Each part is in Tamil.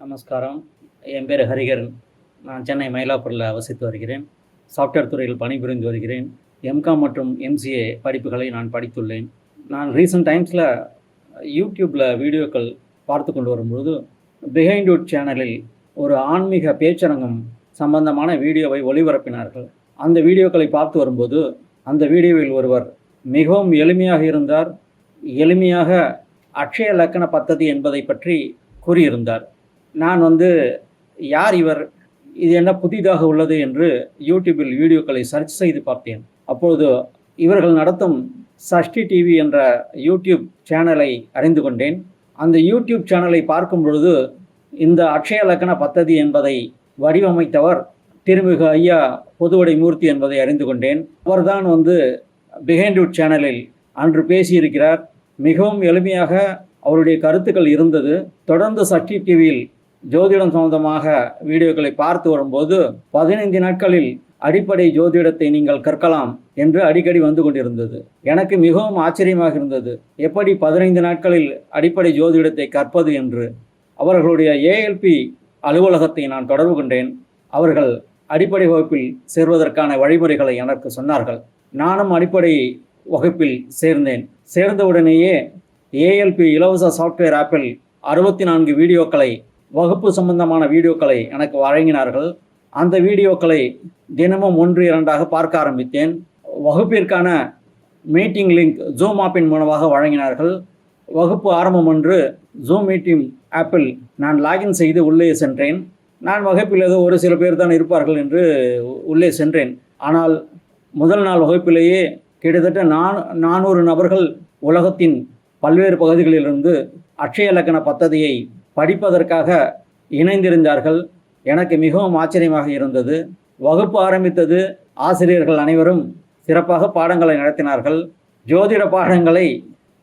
நமஸ்காரம். என் பேர் ஹரிகரன். நான் சென்னை மயிலாப்பூரில் வசித்து வருகிறேன். சாஃப்ட்வேர் துறையில் பணிபுரிந்து வருகிறேன். எம்காம் மற்றும் எம்சிஏ படிப்புகளை நான் படித்துள்ளேன். நான் ரீசெண்ட் டைம்ஸில் யூடியூப்பில் வீடியோக்கள் பார்த்து கொண்டு வரும்பொழுது பிஹைண்ட் சேனலில் ஒரு ஆன்மீக பேச்சரங்கம் சம்பந்தமான வீடியோவை ஒளிபரப்பினார்கள். அந்த வீடியோக்களை பார்த்து வரும்போது அந்த வீடியோவில் ஒருவர் மிகவும் எளிமையாக இருந்தார். எளிமையாக அக்ஷய லக்கண பத்ததி என்பதை பற்றி கூறியிருந்தார். நான் வந்து யார் இவர்? இது என்ன புதிதாக உள்ளது என்று யூடியூபில் வீடியோக்களை சர்ச் செய்து பார்த்தேன். அப்பொழுது இவர்கள் நடத்தும் சஷ்டி டிவி என்ற யூடியூப் சேனலை அறிந்து கொண்டேன். அந்த யூடியூப் சேனலை பார்க்கும் பொழுது இந்த அக்ஷய லக்கண பத்ததி என்பதை வடிவமைத்தவர் திருமிகு ஐயா பொதுவடை மூர்த்தி என்பதை அறிந்து கொண்டேன். அவர்தான் வந்து பிஹைண்ட்வுட் சேனலில் அன்று பேசியிருக்கிறார். மிகவும் எளிமையாக அவருடைய கருத்துக்கள் இருந்தது. தொடர்ந்து சஷ்டி டிவியில் ஜோதிடம் சம்பந்தமாக வீடியோக்களை பார்த்து வரும்போது பதினைந்து நாட்களில் அடிப்படை ஜோதிடத்தை நீங்கள் கற்கலாம் என்று அடிக்கடி வந்து கொண்டிருந்தது. எனக்கு மிகவும் ஆச்சரியமாக இருந்தது. எப்படி பதினைந்து நாட்களில் அடிப்படை ஜோதிடத்தை கற்பது என்று. அவர்களுடைய ஏஎல்பி அலுவலகத்தை நான் தொடர்பு கொண்டேன். அவர்கள் அடிப்படை வகுப்பில் சேர்வதற்கான வழிமுறைகளை எனக்கு சொன்னார்கள். நானும் அடிப்படை வகுப்பில் சேர்ந்தேன். சேர்ந்தவுடனேயே ஏஎல்பி இலவச சாஃப்ட்வேர் ஆப்பில் அறுபத்தி நான்கு வீடியோக்களை வகுப்பு சம்பந்தமான வீடியோக்களை எனக்கு வழங்கினார்கள். அந்த வீடியோக்களை தினமும் ஒன்று இரண்டாக பார்க்க ஆரம்பித்தேன். வகுப்பிற்கான மீட்டிங் லிங்க் ஜூம் ஆப்பின் மூலமாக வழங்கினார்கள். வகுப்பு ஆரம்பம் ஒன்று ஜூம் மீட்டிங் ஆப்பில் நான் லாகின் செய்து உள்ளே சென்றேன். நான் வகுப்பில் ஏதோ ஒரு சில பேர் தான் இருப்பார்கள் என்று உள்ளே சென்றேன். ஆனால் முதல் நாள் வகுப்பிலேயே கிட்டத்தட்ட நான் நானூறு நபர்கள் உலகத்தின் பல்வேறு பகுதிகளிலிருந்து அக்ஷய இலக்கண பத்ததியை படிப்பதற்காக இணைந்திருந்தார்கள். எனக்கு மிகவும் ஆச்சரியமாக இருந்தது. வகுப்பு ஆரம்பித்தது. ஆசிரியர்கள் அனைவரும் சிறப்பாக பாடங்களை நடத்தினார்கள். ஜோதிட பாடங்களை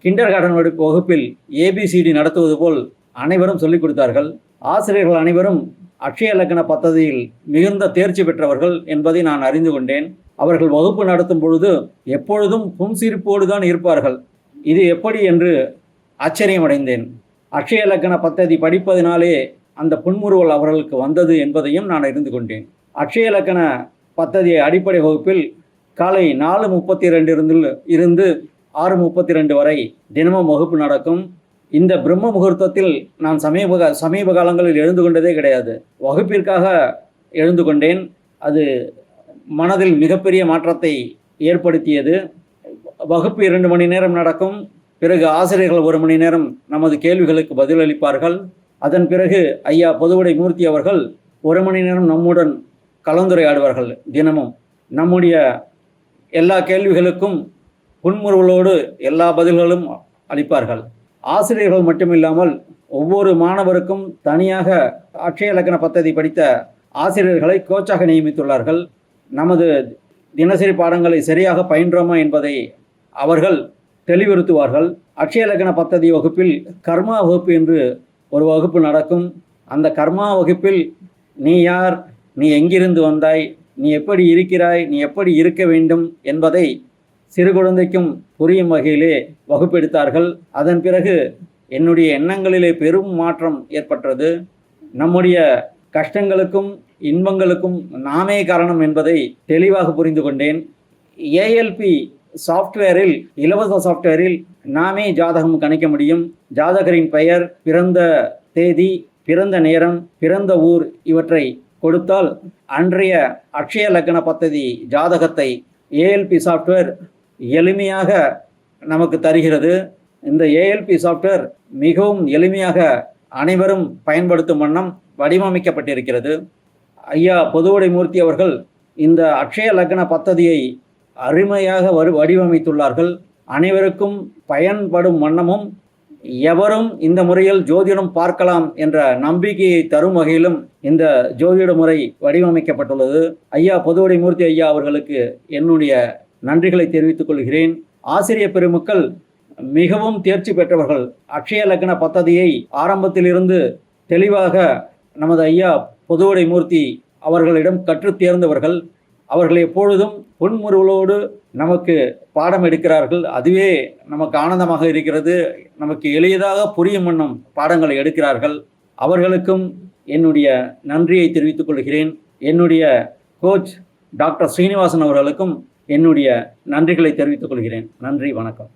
கிண்டர் கார்டன் வகுப்பில் ஏபிசிடி நடத்துவது போல் அனைவரும் சொல்லிக் கொடுத்தார்கள். ஆசிரியர்கள் அனைவரும் அக்ஷய இலக்கண பத்ததியில் மிகுந்த தேர்ச்சி பெற்றவர்கள் என்பதை நான் அறிந்து கொண்டேன். அவர்கள் வகுப்பு நடத்தும் பொழுது எப்பொழுதும் புன்சிரிப்போடு தான் இருப்பார்கள். இது எப்படி என்று ஆச்சரியமடைந்தேன். அக்ஷய இலக்கண பத்ததி படிப்பதினாலே அந்த புன்முறுவல் அவர்களுக்கு வந்தது என்பதையும் நான் அறிந்து கொண்டேன். அக்ஷய இலக்கண பத்ததி அடிப்படை வகுப்பில் காலை நாலு முப்பத்தி ரெண்டு இருந்து இருந்து ஆறு முப்பத்தி ரெண்டு வரை தினமும் வகுப்பு நடக்கும். இந்த பிரம்ம முகூர்த்தத்தில் நான் சமீப சமீப காலங்களில் எழுந்து கொண்டதே கிடையாது. வகுப்பிற்காக எழுந்து கொண்டேன். அது மனதில் மிகப்பெரிய மாற்றத்தை ஏற்படுத்தியது. வகுப்பு இரண்டு மணி நேரம் நடக்கும். பிறகு ஆசிரியர்கள் ஒரு மணி நேரம் நமது கேள்விகளுக்கு பதிலளிப்பார்கள். அதன் பிறகு ஐயா பொதுவுடை மூர்த்தி அவர்கள் ஒரு மணி நேரம் நம்முடன் கலந்துரையாடுவார்கள் தினமும். நம்முடைய எல்லா கேள்விகளுக்கும் புன்முறுவலோடு எல்லா பதில்களும் அளிப்பார்கள். ஆசிரியர்கள் மட்டுமில்லாமல் ஒவ்வொரு மாணவருக்கும் தனியாக அக்ஷய இலக்கண பத்ததி படித்த ஆசிரியர்களை கோச்சாக நியமித்துள்ளார்கள். நமது தினசரி பாடங்களை சரியாக பயின்றோமா என்பதை அவர்கள் தெளிவுறுத்துவார்கள். அக்ஷய பத்ததி வகுப்பில் கர்மா வகுப்பு என்று ஒரு வகுப்பு நடக்கும். அந்த கர்மா வகுப்பில் நீ யார்? நீ எங்கிருந்து வந்தாய்? நீ எப்படி இருக்கிறாய்? நீ எப்படி இருக்க வேண்டும்? என்பதை சிறு குழந்தைக்கும் புரியும் வகையிலே வகுப்பெடுத்தார்கள். அதன் பிறகு என்னுடைய எண்ணங்களிலே பெரும் மாற்றம் ஏற்பட்டது. நம்முடைய கஷ்டங்களுக்கும் இன்பங்களுக்கும் நாமே காரணம் என்பதை தெளிவாக புரிந்து கொண்டேன். ஏஎல்பி சாஃப்ட்வேரில் இலவச சாஃப்ட்வேரில் நாமே ஜாதகம் கணிக்க முடியும். ஜாதகரின் பெயர் பிறந்த தேதி பிறந்த நேரம் பிறந்த ஊர் இவற்றை கொடுத்தால் அன்றைய அக்ஷய லக்ன பத்ததி ஜாதகத்தை ஏஎல்பி சாஃப்ட்வேர் எளிமையாக நமக்கு தருகிறது. இந்த ஏஎல்பி சாஃப்ட்வேர் மிகவும் எளிமையாக அனைவரும் பயன்படுத்தும் வண்ணம் வடிவமைக்கப்பட்டிருக்கிறது. ஐயா பொதுவடை மூர்த்தி அவர்கள் இந்த அக்ஷய லக்ன பத்ததியை அருமையாக வரு வடிவமைத்துள்ளார்கள். அனைவருக்கும் பயன்படும் வண்ணமும் எவரும் இந்த முறையில் ஜோதிடம் பார்க்கலாம் என்ற நம்பிக்கையை தரும் வகையிலும் இந்த ஜோதிட முறை வடிவமைக்கப்பட்டுள்ளது. ஐயா பொதுவடை மூர்த்தி ஐயா அவர்களுக்கு என்னுடைய நன்றிகளை தெரிவித்துக் கொள்கிறேன். ஆசிரிய பெருமக்கள் மிகவும் தேர்ச்சி பெற்றவர்கள் அக்ஷய லக்ன பத்ததியை ஆரம்பத்திலிருந்து தெளிவாக நமது ஐயா பொதுவடை மூர்த்தி அவர்களிடம் கற்றுத் தேர்ந்தவர்கள். அவர்கள் எப்பொழுதும் புன்முறுவலோடு நமக்கு பாடம் எடுக்கிறார்கள். அதுவே நமக்கு ஆனந்தமாக இருக்கிறது. நமக்கு எளியதாக புரியும் வண்ணம் பாடங்களை எடுக்கிறார்கள். அவர்களுக்கும் என்னுடைய நன்றியை தெரிவித்துக் கொள்கிறேன். என்னுடைய கோச் டாக்டர் ஸ்ரீனிவாசன் அவர்களுக்கும் என்னுடைய நன்றிகளை தெரிவித்துக் கொள்கிறேன். நன்றி வணக்கம்.